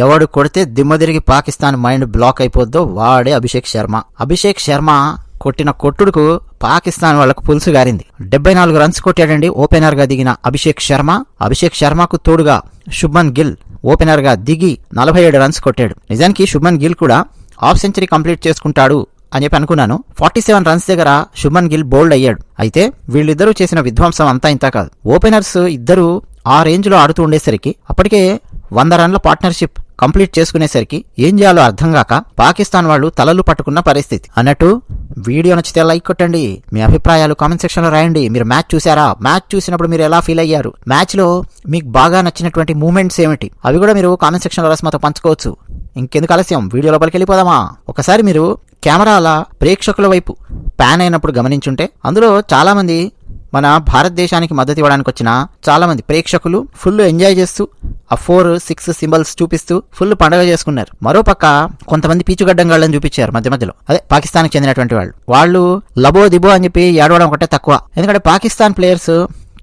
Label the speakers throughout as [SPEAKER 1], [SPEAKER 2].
[SPEAKER 1] ఎవడు కొడితే దిమ్మదిరిగి పాకిస్తాన్ మైండ్ బ్లాక్ అయిపోద్దో వాడే అభిషేక్ శర్మ. అభిషేక్ శర్మ కొట్టిన కొట్టుడుకు పాకిస్తాన్ వాళ్ళకు పులుసు గారింది. డెబ్బై నాలుగు రన్స్ కొట్టాడండి ఓపెనర్గా దిగిన అభిషేక్ శర్మ. అభిషేక్ శర్మకు తోడుగా శుభ్మన్ గిల్ ఓపెనర్గా దిగి నలభై ఏడు రన్స్ కొట్టాడు. నిజానికి శుభ్మన్ గిల్ కూడా హాఫ్ సెంచరీ కంప్లీట్ చేసుకుంటాడు అని చెప్పి అనుకున్నాను. ఫార్టీ సెవెన్ రన్స్ దగ్గర శుభన్ గిల్ బౌల్డ్ అయ్యాడు. అయితే వీళ్ళిద్దరూ చేసిన విధ్వంసం అంతా ఇంత కాదు. ఓపెనర్స్ ఇద్దరు ఆ రేంజ్లో ఆడుతూ ఉండేసరికి అప్పటికే వంద రన్ల పార్ట్నర్షిప్ కంప్లీట్ చేసుకునేసరికి ఏం చేయాలో అర్థం కాక పాకిస్తాన్ వాళ్ళు తలలు పట్టుకున్న పరిస్థితి. అన్నట్టు వీడియో నచ్చితే లైక్ కొట్టండి. మీ అభిప్రాయాలు కామెంట్ సెక్షన్లో రాయండి. మీరు మ్యాచ్ చూసారా మ్యాచ్ చూసినప్పుడు మీరు ఎలా ఫీల్ అయ్యారు? మ్యాచ్లో మీకు బాగా నచ్చినటువంటి మూమెంట్స్ ఏమిటి? అవి కూడా మీరు కామెంట్ సెక్షన్లో రాసి మాతో పంచుకోవచ్చు. ఇంకెందుకు ఆలస్యం? వీడియో లోపలికి వెళ్ళిపోదామా? ఒకసారి మీరు కెమెరాల ప్రేక్షకుల వైపు ప్యాన్ అయినప్పుడు గమనించుంటే అందులో చాలామంది మన భారతదేశానికి మద్దతు ఇవ్వడానికి వచ్చిన చాలామంది ప్రేక్షకులు ఫుల్ ఎంజాయ్ చేస్తూ ఆ ఫోర్ సిక్స్ సింబల్స్ చూపిస్తూ ఫుల్ పండగ చేసుకున్నారు. మరోపక్క కొంతమంది పీచుగడ్డంగాళ్ళని చూపించారు మధ్య మధ్యలో. అదే పాకిస్తాన్కి చెందినటువంటి వాళ్ళు. వాళ్ళు లబో దిబో అని చెప్పి ఏడవడం ఒకటే తక్కువ. ఎందుకంటే పాకిస్తాన్ ప్లేయర్స్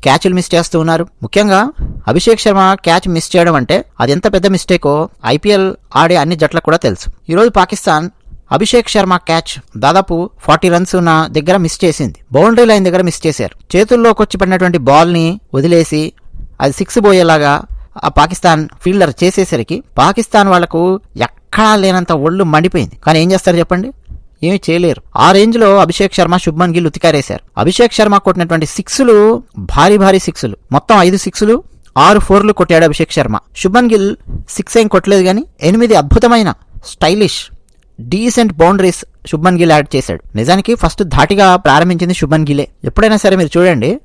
[SPEAKER 1] క్యాచ్లు మిస్ చేస్తూ ఉన్నారు. ముఖ్యంగా అభిషేక్ శర్మ క్యాచ్ మిస్ చేయడం అంటే అది ఎంత పెద్ద మిస్టేకో ఐపీఎల్ ఆడే అన్ని జట్లకు కూడా తెలుసు. ఈరోజు పాకిస్తాన్ అభిషేక్ శర్మ క్యాచ్ దాదాపు ఫార్టీ రన్స్ ఉన్న దగ్గర మిస్ చేసింది. బౌండరీ లైన్ దగ్గర మిస్ చేశారు. చేతుల్లోకి వచ్చి పడినటువంటి బాల్ని వదిలేసి అది సిక్స్ పోయేలాగా ఆ పాకిస్తాన్ ఫీల్డర్ చేసేసరికి పాకిస్తాన్ వాళ్ళకు ఎక్కడా లేనంత ఒళ్ళు మండిపోయింది. కానీ ఏం చేస్తారు చెప్పండి? ఏమి చేయలేరు. ఆ రేంజ్లో అభిషేక్ శర్మ శుభ్మన్ గిల్ ఉతికారేశారు. అభిషేక్ శర్మ కొట్టినటువంటి సిక్స్లు భారీ భారీ సిక్స్లు. మొత్తం ఐదు సిక్స్లు ఆరు ఫోర్లు కొట్టాడు అభిషేక్ శర్మ. శుభ్మన్ గిల్ సిక్స్ ఏం కొట్టలేదు కానీ ఎనిమిది అద్భుతమైన stylish decent boundaries Shubman Gill add చేశాడు. నిజానికి ఫస్ట్ ధాటిగా ప్రారంభించింది శుభ్మన్ గిలే. ఎప్పుడైనా సరే మీరు చూడండి.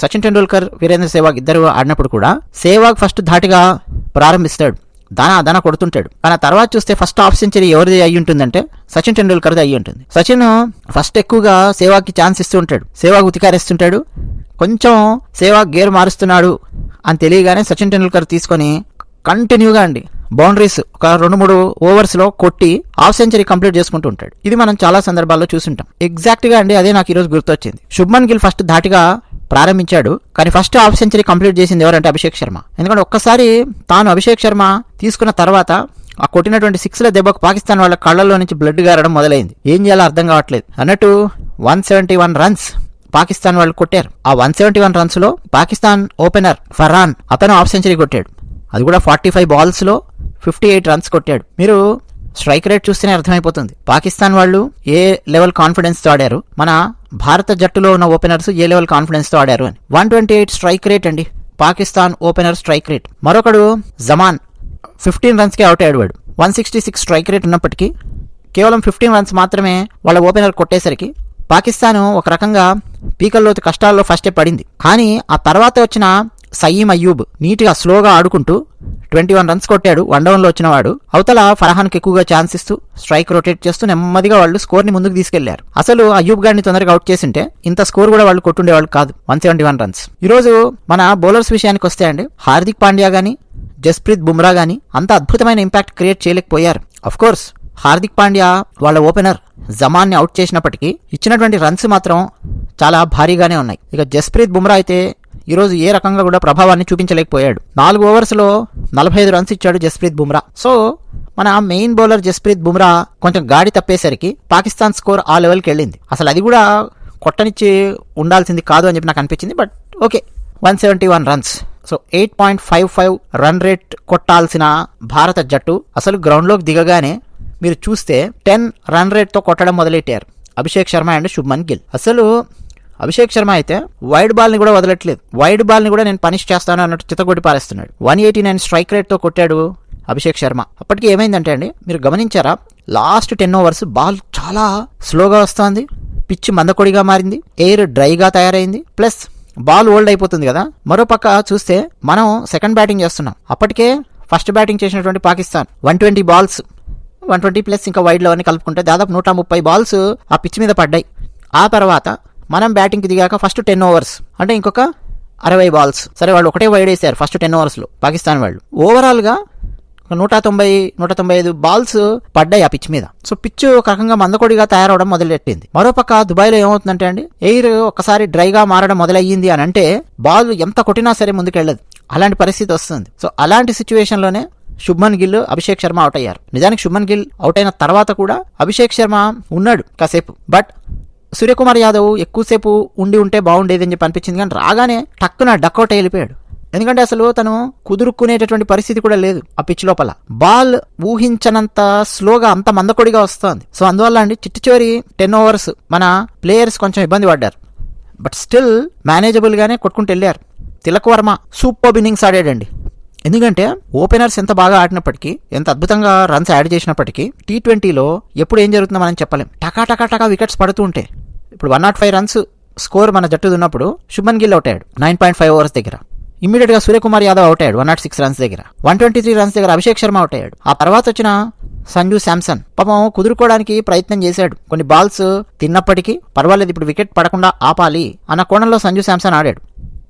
[SPEAKER 1] సచిన్ టెండూల్కర్ వీరేంద్ర సేవాగ్ ఇద్దరు ఆడినప్పుడు కూడా సేవాగ్ ఫస్ట్ ధాటిగా ప్రారంభిస్తాడు. దానా దానా కొడుతుంటాడు. కానీ ఆ తర్వాత చూస్తే ఫస్ట్ హాఫ్ సెంచరీ ఎవరిది అయ్యి ఉంటుందంటే సచిన్ టెండూల్కర్ది అయ్యి ఉంటుంది. సచిన్ ఫస్ట్ ఎక్కువగా సేవాగ్కి ఛాన్స్ ఇస్తూ ఉంటాడు. సేవాగ్ ఉతికారేస్తుంటాడు. కొంచెం సేవాగ్ గేర్ మారుస్తున్నాడు అని తెలియగానే సచిన్ టెండూల్కర్ తీసుకొని కంటిన్యూగా అండి. బౌండరీస్ ఒక రెండు మూడు ఓవర్స్లో కొట్టి హాఫ్ సెంచరీ కంప్లీట్ చేసుకుంటూ ఉంటాడు. ఇది మనం చాలా సందర్భాల్లో చూసుంటాం. ఎగ్జాక్ట్గా అండి అదే నాకు ఈరోజు గుర్తొచ్చింది. శుభ్మన్ గిల్ ఫస్ట్ ధాటిగా ప్రారంభించాడు కానీ ఫస్ట్ హాఫ్ సెంచరీ కంప్లీట్ చేసింది ఎవరంటే అభిషేక్ శర్మ. ఎందుకంటే ఒక్కసారి తాను అభిషేక్ శర్మ తీసుకున్న తర్వాత ఆ కొట్టినటువంటి సిక్స్ల దెబ్బకు పాకిస్తాన్ వాళ్ళ కళ్ళల్లో నుంచి బ్లడ్ గారడం మొదలైంది. ఏం చేయాలో అర్థం కావట్లేదు. అన్నట్టు one seventy one runs Pakistan వాళ్ళు కొట్టారు. ఆ వన్ సెవెంటీ వన్ రన్స్లో పాకిస్తాన్ ఓపెనర్ ఫర్హాన్ అతను హాఫ్ సెంచరీ కొట్టాడు. అది కూడా ఫార్టీ ఫైవ్ బాల్స్లో ఫిఫ్టీ ఎయిట్ రన్స్ కొట్టాడు. మీరు స్ట్రైక్ రేట్ చూస్తేనే అర్థమైపోతుంది. పాకిస్తాన్ వాళ్ళు ఏ లెవెల్ కాన్ఫిడెన్స్తో ఆడారు? మన భారత జట్టులో ఉన్న ఓపెనర్స్ ఏ లెవెల్ కాన్ఫిడెన్స్తో ఆడారు అని. One twenty eight strike rate అండి. పాకిస్తాన్ ఓపెనర్ స్ట్రైక్ రేట్ మరొకడు జమాన్. ఫిఫ్టీన్ రన్స్కే అవుట్ అయ్యాడు వాడు. One sixty six strike rate ఉన్నప్పటికీ కేవలం ఫిఫ్టీన్ రన్స్ మాత్రమే వాళ్ళ ఓపెనర్ కొట్టేసరికి పాకిస్తాన్ ఒక రకంగా పీకల్లోతు కష్టాల్లో ఫస్టే పడింది. కానీ ఆ తర్వాత వచ్చిన సయీం అయ్యూబ్ నీట్గా స్లోగా ఆడుకుంటూ ట్వంటీ వన్ రన్స్ కొట్టాడు. వన్ డౌన్లో వచ్చినవాడు. అవతల ఫర్హాన్కి ఎక్కువగా ఛాన్స్ ఇస్తూ స్ట్రైక్ రొటేట్ చేస్తూ నెమ్మదిగా వాళ్ళు స్కోర్ని ముందుకు తీసుకెళ్ళారు. అసలు అయ్యూబ్ గారిని తొందరగా అవుట్ చేసింటే ఇంత స్కోర్ కూడా వాళ్ళు కొట్టుండేవాళ్ళు కాదు. One seventy one runs. ఈరోజు మన బౌలర్స్ విషయానికి వస్తే అండి హార్దిక్ పాండ్యా గానీ జస్ప్రీత్ బుమ్రా గానీ అంత అద్భుతమైన ఇంపాక్ట్ క్రియేట్ చేయలేకపోయారు. అఫ్ కోర్స్ హార్దిక్ పాండ్యా వాళ్ళ ఓపెనర్ జమాన్ని అవుట్ చేసినప్పటికీ ఇచ్చినటువంటి రన్స్ మాత్రం చాలా భారీగానే ఉన్నాయి. ఇక జస్ప్రీత్ బుమ్రా అయితే ఈరోజు ఏ రకంగా కూడా ప్రభావాన్ని చూపించలేకపోయాడు. నాలుగు ఓవర్స్లో నలభై ఐదు రన్స్ ఇచ్చాడు జస్ప్రీత్ బుమ్రా. సో మన మెయిన్ బౌలర్ జస్ప్రీత్ బుమ్రా కొంచెం గాడి తప్పేసరికి పాకిస్తాన్ స్కోర్ ఆ లెవెల్కి వెళ్ళింది. అసలు అది కూడా కొట్టనిచ్చి ఉండాల్సింది కాదు అని చెప్పి నాకు అనిపించింది but okay one seventy one runs. So eight point five five run rate కొట్టాల్సిన భారత జట్టు అసలు గ్రౌండ్లోకి దిగగానే మీరు చూస్తే టెన్ రన్ రేట్తో కొట్టడం మొదలెట్టారు. అభిషేక్ శర్మ అండ్ శుభ్మన్ గిల్. అసలు అభిషేక్ శర్మ అయితే వైడ్ బాల్ని కూడా వదలట్లేదు. వైడ్ బాల్ని కూడా నేను పనిష్ చేస్తాను అన్నట్టు చిత్తగొట్టి పారేస్తున్నాడు. వన్ ఎయిటీ నైన్ స్ట్రైక్ రేట్తో కొట్టాడు అభిషేక్ శర్మ. అప్పటికి ఏమైందంటే అండి మీరు గమనించారా? లాస్ట్ టెన్ ఓవర్స్ బాల్ చాలా స్లోగా వస్తోంది. పిచ్ మందకొడిగా మారింది. ఎయిర్ డ్రైగా తయారైంది. ప్లస్ బాల్ ఓల్డ్ అయిపోతుంది కదా. మరోపక్క చూస్తే మనం సెకండ్ బ్యాటింగ్ చేస్తున్నాం. అప్పటికే ఫస్ట్ బ్యాటింగ్ చేసినటువంటి Pakistan. One twenty balls one twenty plus ఇంకా వైడ్లో అన్ని కలుపుకుంటే దాదాపు నూట ముప్పై బాల్స్ ఆ పిచ్ మీద పడ్డాయి. ఆ తర్వాత మనం బ్యాటింగ్కి దిగాక ఫస్ట్ టెన్ ఓవర్స్ అంటే ఇంకొక అరవై బాల్స్ సరే వాళ్ళు ఒకటే వైడ్ వేసారు ఫస్ట్ టెన్ ఓవర్స్లో పాకిస్తాన్ వాళ్ళు. ఓవరాల్గా ఒక నూట తొంభై నూట తొంభై ఐదు బాల్స్ పడ్డాయి ఆ పిచ్ మీద. సో పిచ్ ఒక రకంగా మందకొడిగా తయారవడం మొదలెట్టింది. మరోపక్క దుబాయ్లో ఏమవుతుందంటే అండి ఎయిర్ ఒకసారి డ్రైగా మారడం మొదలయ్యింది అని అంటే బాల్ ఎంత కొట్టినా సరే ముందుకెళ్ళదు. అలాంటి పరిస్థితి వస్తుంది. సో అలాంటి సిచ్యువేషన్లోనే శుభ్మన్ గిల్ అభిషేక్ శర్మ అవుట్ అయ్యారు. నిజానికి శుభ్మన్ గిల్ అవుట్ అయిన తర్వాత కూడా అభిషేక్ శర్మ ఉన్నాడు కాసేపు. బట్ సూర్యకుమార్ యాదవ్ ఎక్కువసేపు ఉండి ఉంటే బాగుండేది అని చెప్పి అనిపించింది కానీ రాగానే టక్కున డక్అవుట్ వెళ్ళిపోయాడు ఎందుకంటే అసలు తను కుదురుకునేటటువంటి పరిస్థితి కూడా లేదు ఆ పిచ్ లోపల. బాల్ ఊహించనంత స్లోగా అంత మందకొడిగా వస్తుంది. సో అందువల్ల అండి చిట్టు చివరి టెన్ ఓవర్స్ మన ప్లేయర్స్ కొంచెం ఇబ్బంది పడ్డారు. బట్ స్టిల్ మేనేజబుల్గానే కొట్టుకుంటూ వెళ్ళారు. తిలక్ వర్మ సూపర్ ఇన్నింగ్స్ ఆడాడండి. ఎందుకంటే ఓపెనర్స్ ఎంత బాగా ఆడినప్పటికీ ఎంత అద్భుతంగా రన్స్ యాడ్ చేసినప్పటికీ టీ ట్వంటీలో ఎప్పుడు ఏం జరుగుతుందో మనం చెప్పలేం. టకా టకా టకా వికెట్స్ పడుతూ ఉంటాయి ఇప్పుడు one nought five runs score మన జట్టుది ఉన్నప్పుడు శుభన్ గిల్ అవుట్ అయ్యాడు. నైన్ పాయింట్ ఫైవ్ ఓవర్స్ దగ్గర. ఇమీడియట్గా సూర్యకుమార్ యాదవ్ అవుట్ అయ్యాడు వన్ నాట్ సిక్స్ రన్స్ దగ్గర. వన్ ట్వంటీ త్రీ రన్స్ దగ్గర అభిషేక్ శర్మ అవుట్ అయ్యాడు. ఆ తర్వాత వచ్చిన సంజు శాంసన్ పాపం కుదురుకోవడానికి ప్రయత్నం చేశాడు. కొన్ని బాల్స్ తిన్నప్పటికీ పర్వాలేదు ఇప్పుడు వికెట్ పడకుండా ఆపాలి అన్న కోణంలో సంజు శాంసన్ ఆడాడు.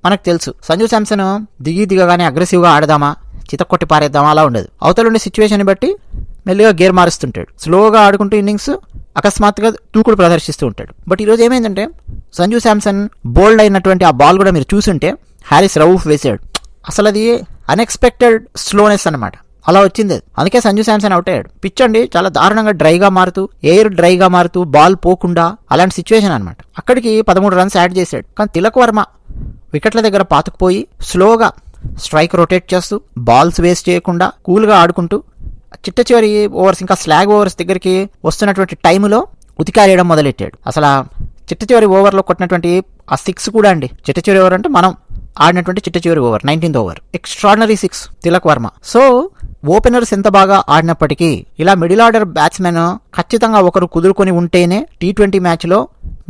[SPEAKER 1] మనకు తెలుసు. సంజు శాంసన్ దిగి దిగగానే అగ్రెసివ్గా ఆడదామా చితక్కొట్టి పారేద్దామా అలా ఉండదు. అవతల ఉండే సిచ్యువేషన్ బట్టి మెల్లిగా గేర్ మారుస్తుంటాడు. స్లోగా ఆడుకుంటూ ఇన్నింగ్స్ అకస్మాత్తుగా దూకుడు ప్రదర్శిస్తూ ఉంటాడు. బట్ ఈరోజు ఏమైందంటే సంజు శాంసన్ బోల్డ్ అయినటువంటి ఆ బాల్ కూడా మీరు చూసుంటే హ్యారిస్ రౌఫ్ వేసాడు అసలు అది అన్ఎక్స్పెక్టెడ్ స్లోనెస్ అనమాట అలా వచ్చింది అది. అందుకే సంజు శాంసన్ అవుట్ అయ్యాడు. పిచ్ అండి చాలా దారుణంగా డ్రైగా మారుతూ ఎయిర్ డ్రైగా మారుతూ బాల్ పోకుండా అలాంటి సిచ్యువేషన్ అనమాట అక్కడికి పదమూడు రన్స్ యాడ్ చేశాడు. కానీ తిలక్ వర్మ వికెట్ల దగ్గర పాతుకుపోయి స్లోగా స్ట్రైక్ రొటేట్ చేస్తూ బాల్స్ వేస్ట్ చేయకుండా కూల్గా ఆడుకుంటూ చిట్ట చివరి ఓవర్స్ ఇంకా స్లాగ్ ఓవర్స్ దగ్గరికి వస్తున్నటువంటి టైంలో ఉతికారేయడం మొదలెట్టాడు. అసలు చిట్ట చివరి ఓవర్లో కొట్టినటువంటి ఆ సిక్స్ కూడా అండి. చిట్ట చివరి ఓవర్ అంటే మనం ఆడినటువంటి చిట్ట చివరి over nineteenth over extraordinary six Tilak Varma. So openers ఎంత బాగా ఆడినప్పటికీ ఇలా మిడిల్ ఆర్డర్ బ్యాట్స్మెన్ ఖచ్చితంగా ఒకరు కుదురుకొని ఉంటేనే టీ ట్వంటీ మ్యాచ్లో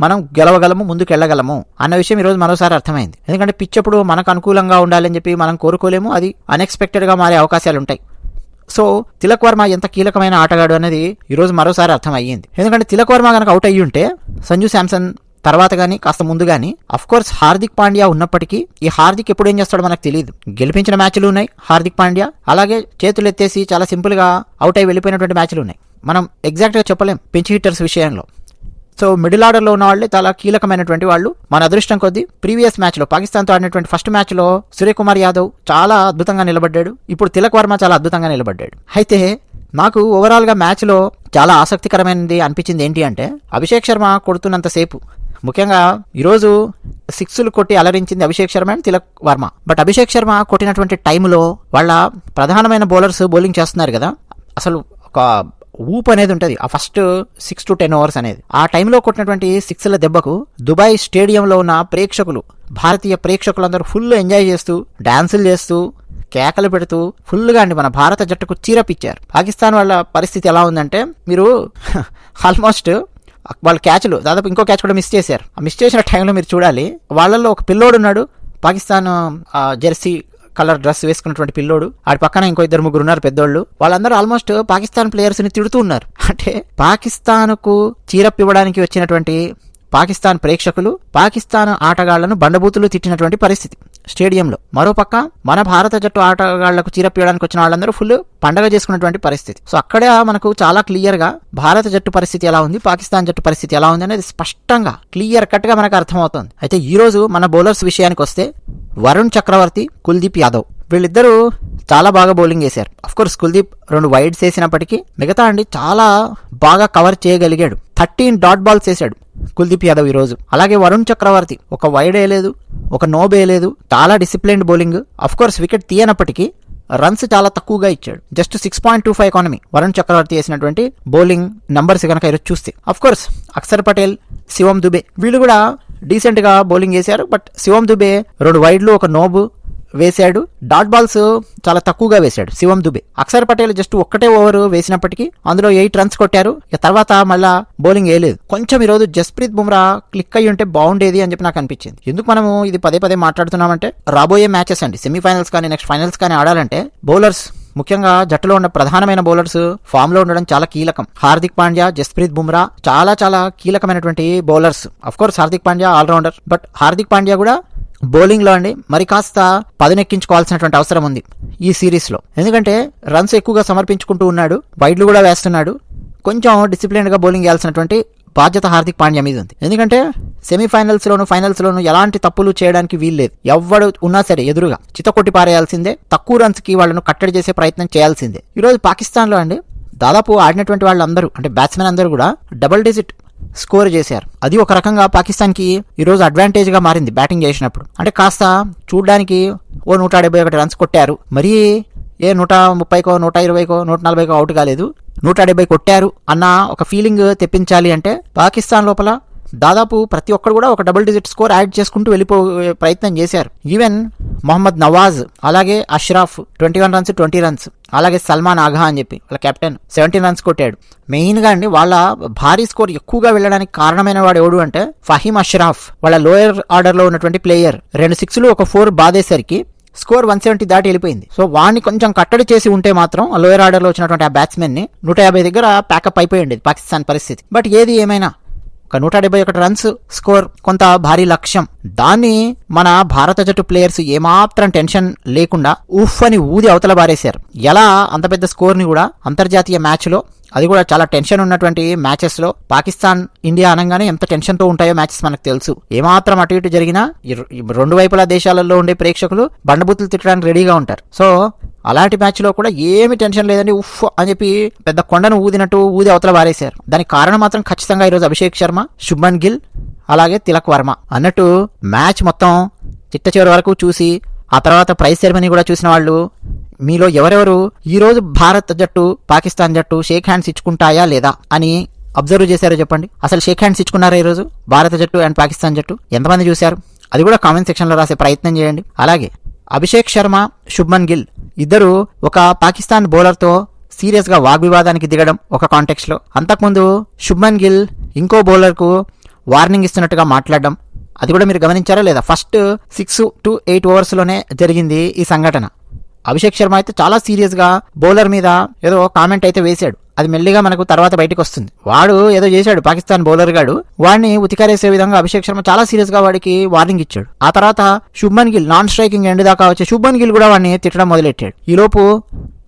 [SPEAKER 1] మనం గెలవగలము ముందుకు వెళ్ళగలము అన్న విషయం ఈరోజు మరోసారి అర్థమైంది. ఎందుకంటే పిచ్ అప్పుడు మనకు అనుకూలంగా ఉండాలని చెప్పి మనం కోరుకోలేము అది అన్ఎక్స్పెక్టెడ్గా మారే అవకాశాలు ఉంటాయి సో తిలక్ వర్మ ఎంత కీలకమైన ఆటగాడు అనేది ఈరోజు మరోసారి అర్థం అయ్యింది ఎందుకంటే తిలక్ వర్మ కనుక అవుట్ అయ్యి ఉంటే సంజు శాంసన్ తర్వాత కానీ కాస్త ముందు కానీ అఫ్ కోర్స్ హార్దిక్ పాండ్యా ఉన్నప్పటికీ ఈ హార్దిక్ ఎప్పుడు ఏం చేస్తాడో మనకు తెలియదు గెలిపించిన మ్యాచ్లు ఉన్నాయి హార్దిక్ పాండ్యా. అలాగే చేతులు ఎత్తేసి చాలా సింపుల్గా అవుట్ అయి వెళ్ళిపోయినటువంటి మ్యాచ్లు ఉన్నాయి. మనం ఎగ్జాక్ట్గా చెప్పలేం పించ్ హిట్టర్స్ విషయంలో. సో మిడిల్ ఆర్డర్లో ఉన్న వాళ్ళే చాలా కీలకమైనటువంటి వాళ్ళు. మన అదృష్టం కొద్దీ ప్రీవియస్ మ్యాచ్లో పాకిస్తాన్తో ఆడినటువంటి ఫస్ట్ మ్యాచ్లో సూర్యకుమార్ యాదవ్ చాలా అద్భుతంగా నిలబడ్డాడు. ఇప్పుడు తిలక్ వర్మ చాలా అద్భుతంగా నిలబడ్డాడు. అయితే నాకు ఓవరాల్గా మ్యాచ్లో చాలా ఆసక్తికరమైనది అనిపించింది ఏంటి అంటే అభిషేక్ శర్మ కొడుతున్నంతసేపు ముఖ్యంగా ఈరోజు సిక్స్లు కొట్టి అలరించింది అభిషేక్ శర్మ అండ్ తిలక్ వర్మ. బట్ అభిషేక్ శర్మ కొట్టినటువంటి టైంలో వాళ్ళ ప్రధానమైన బౌలర్స్ బౌలింగ్ చేస్తున్నారు కదా. అసలు ఒక ఊపు అనేది ఉంటుంది. ఆ first six to ten overs అనేది. ఆ టైంలో కొట్టినటువంటి సిక్స్ల దెబ్బకు దుబాయ్ స్టేడియంలో ఉన్న ప్రేక్షకులు భారతీయ ప్రేక్షకులందరూ ఫుల్ ఎంజాయ్ చేస్తూ డాన్సులు చేస్తూ కేకలు పెడుతూ ఫుల్గా అండి మన భారత జట్టుకు చీరపిచ్చారు పాకిస్తాన్ వాళ్ళ పరిస్థితి ఎలా ఉందంటే మీరు ఆల్మోస్ట్ వాళ్ళ క్యాచ్లు దాదాపు ఇంకో క్యాచ్ కూడా మిస్ చేశారు. ఆ మిస్ చేసిన టైంలో మీరు చూడాలి వాళ్ళల్లో ఒక పిల్లోడు ఉన్నాడు పాకిస్తాన్ జెర్సీ కలర్ డ్రెస్ వేసుకున్నటువంటి పిల్లోడు ఆడి పక్కన ఇంకో ఇద్దరు ముగ్గురు ఉన్నారు పెద్దోళ్ళు వాళ్ళందరూ ఆల్మోస్ట్ పాకిస్తాన్ ప్లేయర్స్ని తిడుతూ ఉన్నారు. అంటే పాకిస్తాన్కు చీరప్పివ్వడానికి వచ్చినటువంటి పాకిస్తాన్ ప్రేక్షకులు పాకిస్తాన్ ఆటగాళ్ళను బండబూతులు తిట్టినటువంటి పరిస్థితి. స్టేడియంలో. మరోపక్క మన భారత జట్టు ఆటగాళ్ళకు చీరప్పియడానికి వచ్చిన వాళ్ళందరూ ఫుల్ పండగ చేసుకున్నటువంటి పరిస్థితి. సో అక్కడే మనకు చాలా క్లియర్గా భారత జట్టు పరిస్థితి ఎలా ఉంది పాకిస్తాన్ జట్టు పరిస్థితి ఎలా ఉంది అనేది స్పష్టంగా క్లియర్ కట్గా మనకు అర్థమవుతుంది. అయితే ఈ రోజు మన బౌలర్స్ విషయానికి వస్తే వరుణ్ చక్రవర్తి కుల్దీప్ యాదవ్. వీళ్ళిద్దరూ చాలా బాగా బౌలింగ్ వేశారు అఫ్ కోర్స్ కుల్దీప్ రెండు వైడ్స్ వేసినప్పటికీ మిగతా అండి చాలా బాగా కవర్ చేయగలిగాడు. థర్టీన్ డాట్ బాల్స్ వేశాడు కుల్దీప్ యాదవ్ ఈ రోజు అలాగే వరుణ్ చక్రవర్తి ఒక వైడ్ వేయలేదు ఒక నోబ్ వేయలేదు చాలా disciplined bowling of course wicket తీయనప్పటికీ runs చాలా తక్కువగా ఇచ్చాడు. Just six point two five economy Varun Chakravarthy వేసినటువంటి బౌలింగ్ నంబర్స్ కనుక ఈరోజు చూస్తే. అఫ్ కోర్స్ అక్షర్ పటేల్ శివం దుబే వీళ్ళు కూడా డీసెంట్గా బౌలింగ్ చేశారు బట్ శివం దుబే రెండు వైడ్లు ఒక నోబు వేశాడు. డాట్ బాల్స్ చాలా తక్కువగా వేశాడు శివం దుబే అక్షర్ పటేల్ జస్ట్ ఒక్కటే ఓవర్ వేసినప్పటికీ అందులో ఎయిట్ రన్స్ కొట్టారు. ఇక తర్వాత మళ్ళా బౌలింగ్ వేయలేదు. కొంచెం ఈరోజు జస్ప్రీత్ బుమ్రా క్లిక్ అయ్యి ఉంటే బాగుండేది అని చెప్పి నాకు అనిపించింది. ఎందుకు మనము ఇది పదే పదే మాట్లాడుతున్నామంటే రాబోయే మ్యాచెస్ అండి సెమీఫైనల్స్ కానీ నెక్స్ట్ ఫైనల్స్ కానీ ఆడాలంటే బౌలర్స్ ముఖ్యంగా జట్టులో ఉన్న ప్రధానమైన బౌలర్స్ ఫామ్లో ఉండడం చాలా కీలకం. హార్దిక్ పాండ్యా జస్ప్రీత్ బుమ్రా చాలా చాలా కీలకమైనటువంటి bowlers. Of course Hardik Pandya all rounder but Hardik Pandya కూడా బౌలింగ్లో అండి. మరి కాస్త పదునెక్కించుకోవాల్సినటువంటి అవసరం ఉంది ఈ సిరీస్లో ఎందుకంటే రన్స్ ఎక్కువగా సమర్పించుకుంటూ ఉన్నాడు. వైడ్లు కూడా వేస్తున్నాడు. కొంచెం డిసిప్లిన్గా బౌలింగ్ వేయాల్సినటువంటి బాధ్యత హార్దిక్ పాండ్యా మీద ఉంది. ఎందుకంటే సెమీఫైనల్స్లోను ఫైనల్స్లోను ఎలాంటి తప్పులు చేయడానికి వీల్లేదు ఎవ్వడు ఉన్నా సరే ఎదురుగా చితకొట్టి పారేయాల్సిందే తక్కువ రన్స్కి వాళ్ళను కట్టడి చేసే ప్రయత్నం చేయాల్సిందే. ఈరోజు పాకిస్తాన్లో అండి దాదాపు ఆడినటువంటి వాళ్ళందరూ అంటే బ్యాట్స్మెన్ అందరూ కూడా డబుల్ డిజిట్ స్కోర్ చేశారు. అది ఒక రకంగా పాకిస్తాన్కి ఈరోజు అడ్వాంటేజ్గా మారింది బ్యాటింగ్ చేసినప్పుడు. అంటే కాస్త చూడడానికి ఓ నూట డెబ్బై ఒకటి రన్స్ కొట్టారు. మరీ ఏ నూట ముప్పైకో నూట ఇరవైకో నూట నలభైకో అవుట్ కాలేదు. నూట డెబ్బై కొట్టారు అన్న ఒక ఫీలింగ్ తెప్పించాలి అంటే పాకిస్తాన్ లోపల దాదాపు ప్రతి ఒక్కరు కూడా ఒక డబుల్ డిజిట్ స్కోర్ యాడ్ చేసుకుంటూ వెళ్ళిపోయే ప్రయత్నం చేశారు. ఈవెన్ మొహమ్మద్ నవాజ్ అలాగే Ashraf twenty one runs twenty runs అలాగే సల్మాన్ ఆఘా అని చెప్పి వాళ్ళ కెప్టెన్ సెవెంటీన్ రన్స్ కొట్టాడు. మెయిన్గా అండి వాళ్ళ భారీ స్కోర్ ఎక్కువగా వెళ్ళడానికి కారణమైన వాడు ఎవడు అంటే ఫహీమ్ అష్రాఫ్. వాళ్ళ లోయర్ ఆర్డర్లో ఉన్నటువంటి ప్లేయర్ రెండు సిక్స్లు ఒక ఫోర్ బాధేసరికి స్కోర్ వన్ సెవెంటీ దాటి వెళ్ళిపోయింది. సో వాడిని కొంచెం కట్టడి చేసి ఉంటే మాత్రం లోయర్ ఆర్డర్లో వచ్చినటువంటి ఆ బ్యాట్స్మెన్ని నూట యాభై దగ్గర ప్యాకప్ అయిపోయింది పాకిస్తాన్ పరిస్థితి. బట్ ఏది ఏమైనా ఒక నూట డెబ్బై ఒకటి రన్స్ స్కోర్ కొంత భారీ లక్ష్యం. దాన్ని మన భారత జట్టు ప్లేయర్స్ ఏమాత్రం టెన్షన్ లేకుండా ఉఫ్ అని ఊది అవతల బారేశారు. ఎలా అంత పెద్ద స్కోర్ని కూడా అంతర్జాతీయ మ్యాచ్లో అది కూడా చాలా టెన్షన్ ఉన్నటువంటి మ్యాచెస్లో పాకిస్తాన్ ఇండియా అనగానే ఎంత టెన్షన్తో ఉంటాయో మ్యాచెస్ మనకు తెలుసు. ఏమాత్రం అటు ఇటు జరిగినా రెండు వైపుల దేశాలలో ఉండే ప్రేక్షకులు బండబూతులు తిట్టడానికి రెడీగా ఉంటారు. సో అలాంటి మ్యాచ్లో కూడా ఏమి టెన్షన్ లేదండి ఉఫ్ అని చెప్పి పెద్ద కొండను ఊదినట్టు ఊది అవతల వారేశారు. దానికి కారణం మాత్రం ఖచ్చితంగా ఈరోజు అభిషేక్ శర్మ శుభ్మన్ గిల్ అలాగే తిలక్ వర్మ. అన్నట్టు మ్యాచ్ మొత్తం చిట్ట చివరి వరకు చూసి ఆ తర్వాత ప్రైజ్ సెరమనీ కూడా చూసిన వాళ్ళు మీలో ఎవరెవరు ఈ రోజు భారత్ జట్టు పాకిస్తాన్ జట్టు షేక్ హ్యాండ్స్ ఇచ్చుకుంటాయా లేదా అని అబ్జర్వ్ చేశారో చెప్పండి. అసలు షేక్ హ్యాండ్స్ ఇచ్చుకున్నారా ఈరోజు భారత జట్టు అండ్ పాకిస్తాన్ జట్టు ఎంతమంది చూశారు? అది కూడా కామెంట్ సెక్షన్లో రాసే ప్రయత్నం చేయండి. అలాగే అభిషేక్ శర్మ శుభ్మన్ గిల్ ఇద్దరు ఒక పాకిస్తాన్ బౌలర్తో సీరియస్గా వాగ్వివాదానికి దిగడం ఒక కాంటెక్స్లో. అంతకుముందు శుభ్మన్ గిల్ ఇంకో బౌలర్కు వార్నింగ్ ఇస్తున్నట్టుగా మాట్లాడడం. అది కూడా మీరు గమనించారా లేదా? ఫస్ట్ సిక్స్ టు ఎయిట్ ఓవర్స్లోనే జరిగింది ఈ సంఘటన. అభిషేక్ శర్మ అయితే చాలా సీరియస్గా బౌలర్ మీద ఏదో కామెంట్ అయితే వేశాడు. అది మెల్లిగా మనకు తర్వాత బయటకు వస్తుంది. వాడు ఏదో చేశాడు పాకిస్తాన్ బౌలర్ గాడు. వాడిని ఉతికారేసే విధంగా అభిషేక్ శర్మ చాలా సీరియస్గా వాడికి వార్నింగ్ ఇచ్చాడు. ఆ తర్వాత Shubman Gill non striking end దాకా వచ్చే శుభ్మన్ గిల్ కూడా వాడిని తిట్టడం మొదలెట్టాడు. ఈలోపు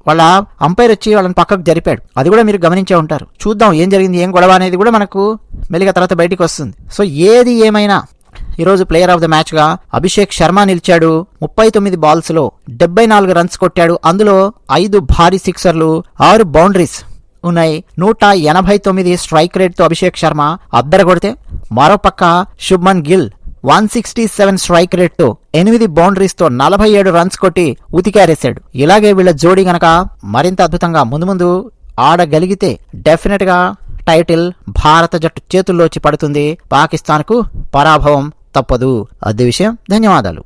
[SPEAKER 1] వాళ్ళ అంపైర్ వచ్చి వాళ్ళని పక్కకు జరిపాడు. అది కూడా మీరు గమనించే ఉంటారు. చూద్దాం ఏం జరిగింది ఏం గొడవ అనేది కూడా మనకు మెల్లిగా తర్వాత బయటికి వస్తుంది. సో ఏది ఏమైనా ఈరోజు ప్లేయర్ ఆఫ్ ద మ్యాచ్గా అభిషేక్ శర్మ నిలిచాడు. ముప్పై తొమ్మిది బాల్స్లో డెబ్బై నాలుగు రన్స్ కొట్టాడు. అందులో ఐదు భారీ సిక్సర్లు ఆరు బౌండరీస్ ఉన్నాయి. నూట ఎనభై తొమ్మిది స్ట్రైక్ రేట్తో అభిషేక్ శర్మ అద్దర కొడితే మరోపక్క Shubman Gill one sixty seven strike రేట్తో ఎనిమిది బౌండరీస్తో నలభై ఏడు రన్స్ కొట్టి ఉతికారేశాడు. ఇలాగే వీళ్ళ జోడీ గనక మరింత అద్భుతంగా ముందు ముందు ఆడగలిగితే డెఫినెట్గా టైటిల్ భారత జట్టు చేతుల్లోచి పడుతుంది. పాకిస్తాన్కు పరాభవం తప్పదు. అదే విషయం. ధన్యవాదాలు.